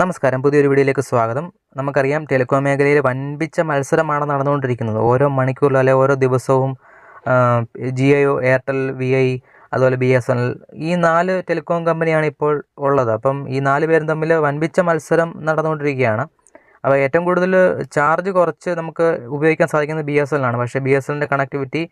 നമസ്കാരം. പുതിയൊരു വീഡിയോയിലേക്ക് സ്വാഗതം. നമുക്കറിയാം ടെലികോം മേഖലയിൽ വൻപിച്ച മത്സരമാണ് നടന്നുകൊണ്ടിരിക്കുന്നത്. ഓരോ മണിക്കൂറിലും അല്ലെ ഓരോ ദിവസവും ജിയോ എയർടെൽ വി ഐ അതുപോലെ ബി എസ് എൻ എൽ ഈ നാല് ടെലികോം കമ്പനിയാണ് ഇപ്പോൾ ഉള്ളത്. അപ്പം ഈ നാല് പേരും തമ്മിൽ വൻപിച്ച മത്സരം നടന്നുകൊണ്ടിരിക്കുകയാണ്. അപ്പോൾ ഏറ്റവും കൂടുതൽ ചാർജ് കുറച്ച് നമുക്ക് ഉപയോഗിക്കാൻ സാധിക്കുന്നത് ബി എസ് എൻ ആണ് പക്ഷേ ബി എസ് എല്ലിന്റെ കണക്ടിവിറ്റി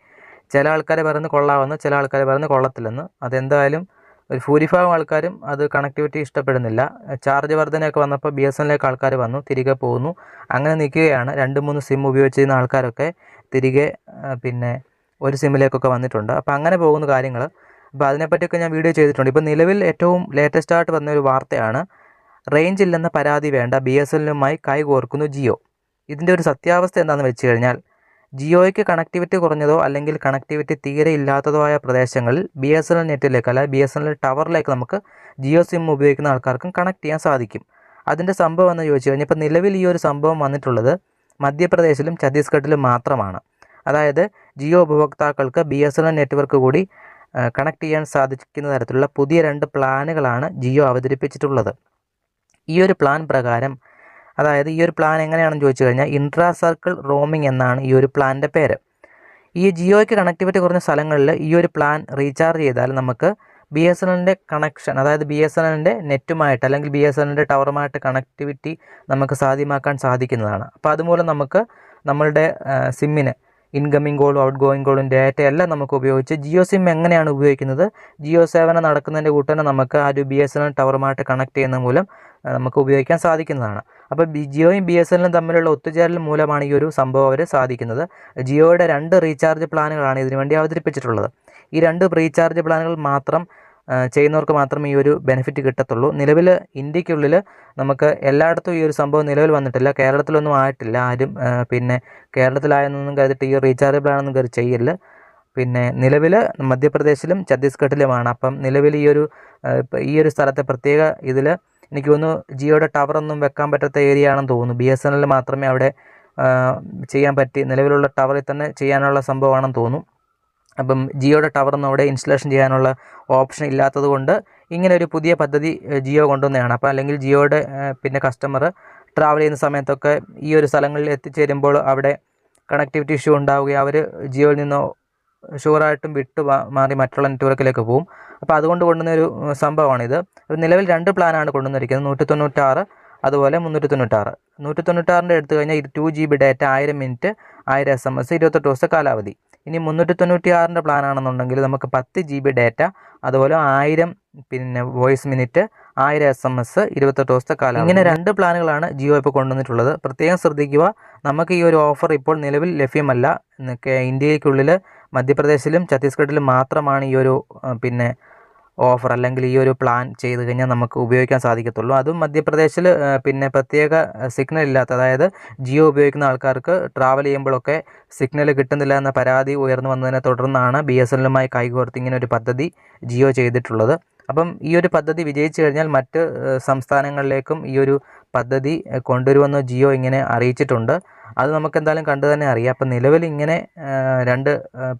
ചില ആൾക്കാരെ പറയുന്നത് കൊള്ളാമെന്ന് ചില ആൾക്കാരെ പറയുന്നത് കൊള്ളത്തില്ലെന്ന്. അതെന്തായാലും ഒരു ഭൂരിഭാഗം ആൾക്കാരും അത് കണക്ടിവിറ്റി ഇഷ്ടപ്പെടുന്നില്ല. ചാർജ് വർധനയൊക്കെ വന്നപ്പോൾ ബി എസ് എന്നിലേക്ക് ആൾക്കാർ വന്നു തിരികെ പോകുന്നു അങ്ങനെ നിൽക്കുകയാണ്. രണ്ട് മൂന്ന് സിം ഉപയോഗിച്ചിരുന്ന ആൾക്കാരൊക്കെ തിരികെ പിന്നെ ഒരു സിമ്മിലേക്കൊക്കെ വന്നിട്ടുണ്ട്. അപ്പോൾ അങ്ങനെ പോകുന്ന കാര്യങ്ങൾ അപ്പോൾ അതിനെപ്പറ്റിയൊക്കെ ഞാൻ വീഡിയോ ചെയ്തിട്ടുണ്ട്. ഇപ്പോൾ നിലവിൽ ഏറ്റവും ലേറ്റസ്റ്റ് ആയിട്ട് വന്ന ഒരു വാർത്തയാണ് റേഞ്ച് ഇല്ലെന്ന പരാതി വേണ്ട. ബി എസ് എല്ലുമായി കൈകോർക്കുന്നു ജിയോ. ഇതിന്റെ ഒരു സത്യാവസ്ഥ എന്താണെന്ന് വെച്ച് കഴിഞ്ഞാൽ ജിയോയ്ക്ക് കണക്ടിവിറ്റി കുറഞ്ഞതോ അല്ലെങ്കിൽ കണക്ടിവിറ്റി തീരെ ഇല്ലാത്തതോ ആയ പ്രദേശങ്ങളിൽ ബി എസ് എൻ എൽ നെറ്റിലേക്ക് അല്ലെങ്കിൽ ബി എസ് എൻ എൽ ടവറിലേക്ക് നമുക്ക് ജിയോ സിം ഉപയോഗിക്കുന്ന ആൾക്കാർക്കും കണക്ട് ചെയ്യാൻ സാധിക്കും. അതിന്റെ സംഭവം എന്ന് ചോദിച്ചു കഴിഞ്ഞാൽ ഇപ്പോൾ നിലവിൽ ഈ ഒരു സംഭവം വന്നിട്ടുള്ളത് മധ്യപ്രദേശിലും ഛത്തീസ്ഗഡിലും മാത്രമാണ്. അതായത് ജിയോ ഉപഭോക്താക്കൾക്ക് B S N L network കൂടി കണക്ട് ചെയ്യാൻ സാധിക്കുന്ന തരത്തിലുള്ള പുതിയ രണ്ട് പ്ലാനുകളാണ് ജിയോ അവതരിപ്പിച്ചിട്ടുള്ളത്. ഈ ഒരു പ്ലാൻ പ്രകാരം അതായത് ഈ ഒരു പ്ലാൻ എങ്ങനെയാണെന്ന് ചോദിച്ചു കഴിഞ്ഞാൽ ഇൻട്രാ സർക്കിൾ റോമിംഗ് എന്നാണ് ഈ ഒരു പ്ലാനിന്റെ പേര്. ഈ ജിയോയ്ക്ക് കണക്ടിവിറ്റി കുറഞ്ഞ സ്ഥലങ്ങളിൽ ഈ ഒരു പ്ലാൻ റീചാർജ് ചെയ്താൽ നമുക്ക് ബി എസ് എൻ എല്ലിന്റെ കണക്ഷൻ അതായത് ബി എസ് എൻ എല്ലിന്റെ നെറ്റുമായിട്ട് അല്ലെങ്കിൽ ബി എസ് എൻ എല്ലിന്റെ ടവറുമായിട്ട് കണക്ടിവിറ്റി നമുക്ക് സാധ്യമാക്കാൻ സാധിക്കുന്നതാണ്. അപ്പോൾ അതുമൂലം നമുക്ക് നമ്മളുടെ സിമ്മിന് ഇൻകമിംഗ് കോളും ഔട്ട് ഗോയിങ് കോളും ഡാറ്റ എല്ലാം നമുക്ക് ഉപയോഗിച്ച് ജിയോ സിം എങ്ങനെയാണ് ഉപയോഗിക്കുന്നത്? ജിയോ സേവനം നടക്കുന്നതിന്റെ കൂട്ടനെ നമുക്ക് ആ ഒരു ബി എസ് എൻ എൽ ടവറുമായിട്ട് കണക്ട് ചെയ്യുന്ന മൂലം നമുക്ക് ഉപയോഗിക്കാൻ സാധിക്കുന്നതാണ്. അപ്പോൾ ജിയോയും ബി എസ് എല്ലും തമ്മിലുള്ള ഒത്തുചേരൽ മൂലമാണ് ഈ ഒരു സംഭവം അവർ സാധിക്കുന്നത്. ജിയോയുടെ രണ്ട് റീചാർജ് പ്ലാനുകളാണ് ഇതിനുവേണ്ടി അവതരിപ്പിച്ചിട്ടുള്ളത്. ഈ രണ്ട് റീചാർജ് പ്ലാനുകൾ മാത്രം ചെയ്യുന്നവർക്ക് മാത്രമേ ഈ ഒരു ബെനിഫിറ്റ് കിട്ടത്തുള്ളൂ. നിലവിൽ ഇന്ത്യക്കുള്ളിൽ നമുക്ക് എല്ലായിടത്തും ഈ ഒരു സംഭവം നിലവിൽ വന്നിട്ടില്ല. കേരളത്തിലൊന്നും ആയിട്ടില്ല ആരും. പിന്നെ കേരളത്തിലായെന്നൊന്നും കരുതിയിട്ട് ഈ റീചാർജബിൾ ആണെന്നും കയറി ചെയ്യില്ല പിന്നെ നിലവിൽ മധ്യപ്രദേശിലും ഛത്തീസ്ഗഡിലുമാണ്. അപ്പം നിലവിൽ ഈ ഒരു ഈ ഒരു സ്ഥലത്തെ പ്രത്യേക ഇതിൽ എനിക്ക് തോന്നുന്നു ജിയോയുടെ ടവറൊന്നും വെക്കാൻ പറ്റാത്ത ഏരിയ ആണെന്ന് തോന്നുന്നു. ബി എസ് എൻ എൽ മാത്രമേ അവിടെ ചെയ്യാൻ പറ്റി. നിലവിലുള്ള ടവറിൽ തന്നെ ചെയ്യാനുള്ള സംഭവമാണെന്ന് തോന്നുന്നു അപ്പം ജിയോയുടെ ടവറൊന്നും അവിടെ ഇൻസ്റ്റലേഷൻ ചെയ്യാനുള്ള ഓപ്ഷൻ ഇല്ലാത്തത് കൊണ്ട് ഇങ്ങനെ ഒരു പുതിയ പദ്ധതി ജിയോ കൊണ്ടുവന്നതാണ്. അപ്പോൾ അല്ലെങ്കിൽ ജിയോയുടെ പിന്നെ കസ്റ്റമർ ട്രാവൽ ചെയ്യുന്ന സമയത്തൊക്കെ ഈ ഒരു സ്ഥലങ്ങളിൽ എത്തിച്ചേരുമ്പോൾ അവിടെ കണക്ടിവിറ്റി ഇഷ്യൂ ഉണ്ടാവുകയും അവർ ജിയോയിൽ നിന്ന് ഷുവറായിട്ടും വിട്ട് മാറി മറ്റുള്ള നെറ്റ്വർക്കിലേക്ക് പോകും അപ്പോൾ അതുകൊണ്ട് കൊണ്ടുവന്ന ഒരു സംഭവമാണിത്. നിലവിൽ രണ്ട് പ്ലാനാണ് കൊണ്ടുവന്നിരിക്കുന്നത്. നൂറ്റി തൊണ്ണൂറ്റാറ് അതുപോലെ മുന്നൂറ്റി തൊണ്ണൂറ്റാറ് നൂറ്റി തൊണ്ണൂറ്റാറിന്റെ എടുത്തു കഴിഞ്ഞാൽ ഇത് ടു ജി ബി ഡാറ്റ ആയിരം മിനിറ്റ് ആയിരം എസ് എം എസ് ഇരുപത്തെട്ട് ദിവസത്തെ കാലാവധി. ഇനി മുന്നൂറ്റി തൊണ്ണൂറ്റി ആറിന്റെ പ്ലാൻ ആണെന്നുണ്ടെങ്കിൽ നമുക്ക് പത്ത് ജി ബി ഡാറ്റ അതുപോലെ ആയിരം പിന്നെ വോയിസ് മിനിറ്റ് ആയിരം എസ് എം എസ് ഇരുപത്തെട്ട് ദിവസത്തെ കാലം ഇങ്ങനെ രണ്ട് പ്ലാനുകളാണ് ജിയോ ഇപ്പോൾ കൊണ്ടുവന്നിട്ടുള്ളത്. പ്രത്യേകം ശ്രദ്ധിക്കുക നമുക്ക് ഈ ഒരു ഓഫർ ഇപ്പോൾ നിലവിൽ ലഭ്യമല്ല. ഇന്ത്യക്കുള്ളിൽ മധ്യപ്രദേശിലും ഛത്തീസ്ഗഡിലും മാത്രമാണ് ഈ ഒരു പിന്നെ ഓഫർ അല്ലെങ്കിൽ ഈ ഒരു പ്ലാൻ ചെയ്ത് കഴിഞ്ഞാൽ നമുക്ക് ഉപയോഗിക്കാൻ സാധിക്കത്തുള്ളൂ. അതും മധ്യപ്രദേശിൽ പിന്നെ പ്രത്യേക സിഗ്നൽ ഇല്ലാത്ത അതായത് ജിയോ ഉപയോഗിക്കുന്ന ആൾക്കാർക്ക് ട്രാവൽ ചെയ്യുമ്പോഴൊക്കെ സിഗ്നൽ കിട്ടുന്നില്ല എന്ന പരാതി ഉയർന്നു വന്നതിനെ തുടർന്നാണ് ബി എസ് എല്ലുമായി കൈകോർത്ത് ഇങ്ങനെ ഒരു പദ്ധതി ജിയോ ചെയ്തിട്ടുള്ളത്. അപ്പം ഈ ഒരു പദ്ധതി വിജയിച്ചു കഴിഞ്ഞാൽ മറ്റ് സംസ്ഥാനങ്ങളിലേക്കും ഈ ഒരു പദ്ധതി കൊണ്ടുവരുമെന്ന് ജിയോ ഇങ്ങനെ അറിയിച്ചിട്ടുണ്ട്. അത് നമുക്ക് എന്തായാലും കണ്ടു തന്നെ അറിയാം. അപ്പം നിലവിൽ ഇങ്ങനെ രണ്ട്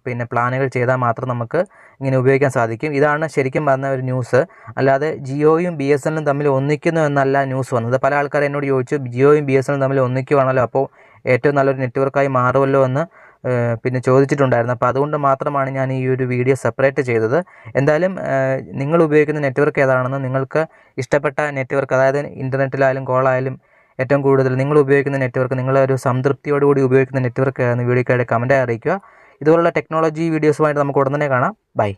പിന്നെ പ്ലാനുകൾ ചെയ്താൽ മാത്രം നമുക്ക് ഇങ്ങനെ ഉപയോഗിക്കാൻ സാധിക്കും. ഇതാണ് ശരിക്കും പറഞ്ഞ ഒരു ന്യൂസ്. അല്ലാതെ ജിയോയും ബി എസ് എല്ലും തമ്മിൽ ഒന്നിക്കുന്നു എന്നല്ല ന്യൂസ് വന്നത്. പല ആൾക്കാർ എന്നോട് ചോദിച്ചു ജിയോയും ബി എസ് എല്ലും തമ്മിൽ ഒന്നിക്കുവാണല്ലോ അപ്പോൾ ഏറ്റവും നല്ലൊരു നെറ്റ്വർക്കായി മാറുമല്ലോ എന്ന് പിന്നെ ചോദിച്ചിട്ടുണ്ടായിരുന്നു. അപ്പോൾ അതുകൊണ്ട് മാത്രമാണ് ഞാൻ ഈ ഒരു വീഡിയോ സെപ്പറേറ്റ് ചെയ്തത്. എന്തായാലും നിങ്ങൾ ഉപയോഗിക്കുന്ന നെറ്റ്വർക്ക് ഏതാണെന്ന് നിങ്ങൾക്ക് ഇഷ്ടപ്പെട്ട നെറ്റ്വർക്ക് അതായത് ഇന്റർനെറ്റിലായാലും കോളായാലും ഏറ്റവും കൂടുതൽ നിങ്ങൾ ഉപയോഗിക്കുന്ന നെറ്റ്വർക്ക് നിങ്ങൾ ഒരു സംതൃപ്തിയോടുകൂടി ഉപയോഗിക്കുന്ന നെറ്റ്വർക്ക് വീഡിയോക്കായിട്ട് കമന്റായി അറിയിക്കുക. ഇതുപോലുള്ള ടെക്നോളജി വീഡിയോസുമായിട്ട് നമുക്ക് ഉടൻ തന്നെ കാണാം. ബൈ.